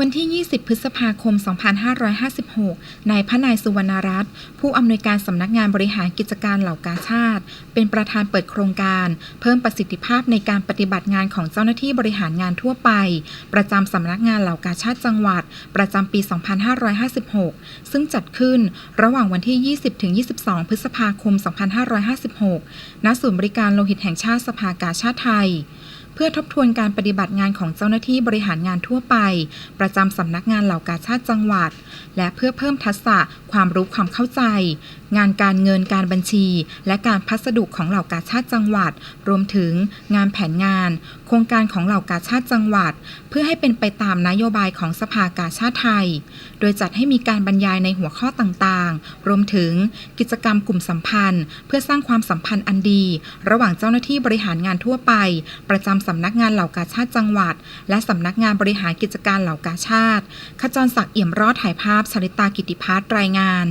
วันที่ 20 พฤษภาคม 2556 นายพระนายสุวรรณรัตน์ ผู้อำนวยการสำนักงานบริหารกิจการเหล่ากาชาติ เป็นประธานเปิดโครงการ เพิ่มประสิทธิภาพในการปฏิบัติงานของเจ้าหน้าที่บริหารงานทั่วไป ประจำสำนักงานเหล่ากาชาติจังหวัด ประจำปี 2556 ซึ่งจัดขึ้นระหว่างวันที่ 20-22 พฤษภาคม 2556 ณ ศูนย์บริการโลหิตแห่งชาติสภากาชาติไทย เพื่อทบทวนการปฏิบัติงานของเจ้าหน้าที่บริหารงานทั่วไป ประจำสำนักงานเหล่ากาชาติจังหวัด และเพื่อเพิ่มทักษะความรู้ความเข้าใจ งานการเงินการบัญชี และการพัสดุของเหล่ากาชาติจังหวัด รวมถึงงานแผนงาน โครงการของเหล่ากาชาติจังหวัด เพื่อให้เป็นไปตามนโยบายของสภากาชาติไทย โดยจัดให้มีการบรรยายในหัวข้อต่างๆ รวมถึงกิจกรรมกลุ่มสัมพันธ์ เพื่อสร้างความสัมพันธ์อันดี ระหว่างเจ้าหน้าที่บริหารงานทั่วไป ประจำสำนักงานเหล่ากาชาติจังหวัด และสำนักงานบริหารกิจการเหล่ากาชาติ ขจรศักดิ์เอี่ยมรอดถ่ายภาพชลิตากิติพัฒน์รายงาน